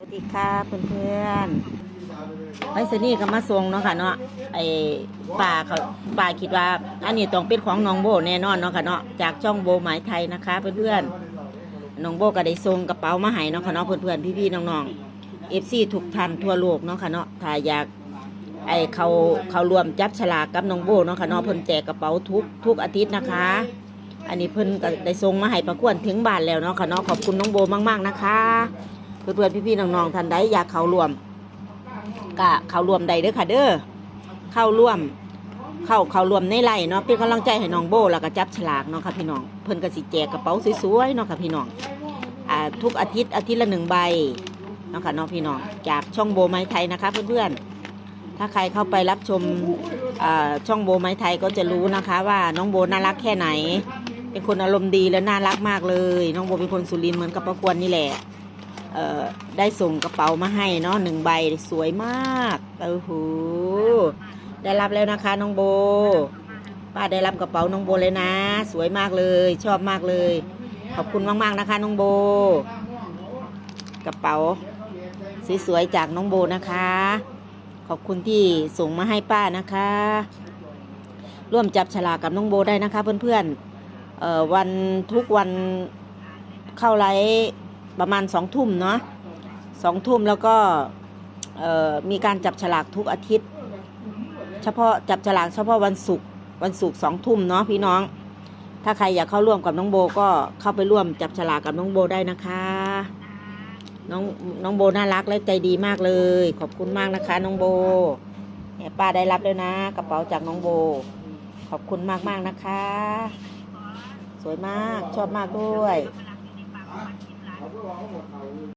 สวัสดีค่ะเพื่อนๆไปสนี่ก็มาส่งเนาะค่ะเนาะไอ้ป่าเขาป่าคิดว่า อันนี้ต้องเป็นของน้องโบแน่นอนเนาะค่ะเนาะจากช่องโบหมายไทยนะคะ เพื่อนๆน้องโบก็ได้ส่งกระเป๋ามาให้เนาะค่ะเนาะเพื่อนๆพี่ๆน้องๆเอฟซีทุกท่านทั่วโลกเนาะค่ะเนาะถ้าอยากไอเขาเขารวมจับฉลากกับน้องโบเนาะค่ะเนาะเพิ่นแจกกระเป๋าทุกทุกอาทิตย์นะคะ อันนี้เพิ่นก็ได้ส่งมาให้ประกวดถึงบ้านแล้วเนาะค่ะเนาะขอบคุณน้องโบมาก ๆนะคะ เพื่อนๆพี่ๆน้องๆท่านใดอยากเข้าร่วมก็เข้าร่วมใดเด้อค่ะ เด้อเข้าร่วม เข้าเข้าร่วมในไลน์เนาะเป็นกำลังใจให้น้องโบแล้วก็จับฉลากเนาะค่ะพี่น้องเพิ่นก็สิแจกกระเป๋าสวยๆเนาะค่ะพี่น้องอ่าทุกอาทิตย์อาทิตย์ละหนึ่งใบเนาะค่ะน้องพี่น้องจากช่องโบไม้ไทยนะคะเพื่อนๆถ้าใครเข้าไปรับชมช่องโบไม้ไทยก็จะรู้นะคะ ว่าน้องโบน่ารักแค่ไหน เป็นคนอารมณ์ดีและน่ารักมากเลย น้องโบเป็นคนสุรินทร์เหมือนกับประกวนนี่แหละ ได้ส่งกระเป๋ามาให้เนาะหนึ่งใบสวยมากโอ้โหได้รับแล้วนะคะน้องโบป้าได้รับกระเป๋าน้องโบเลยนะ สวยมากเลย ชอบมากเลย ขอบคุณมากๆนะคะน้องโบ กระเป๋าสวยๆจากน้องโบนะคะ ขอบคุณที่ส่งมาให้ป้านะคะ ร่วมจับฉลากกับน้องโบได้นะคะ เพื่อนๆวันทุกวันเข้าไลฟ์ ประมาณสองทุ่มเนาะสองทุ่มแล้วก็มีการจับฉลากทุกอาทิตย์ เฉพาะจับฉลากเฉพาะวันศุกร์วันศุกร์สองทุ่มเนาะพี่น้อง ถ้าใครอยากเข้าร่วมกับน้องโบก็เข้าไปร่วมจับฉลากกับน้องโบได้นะคะน้องน้องโบน่ารักและใจดีมากเลย ขอบคุณมากนะคะ น้องโบเนี่ยป้าได้รับแล้วนะ กระเป๋าจากน้องโบ ขอบคุณมากมากนะคะ สวยมากชอบมากด้วย 好多网 đó, ông.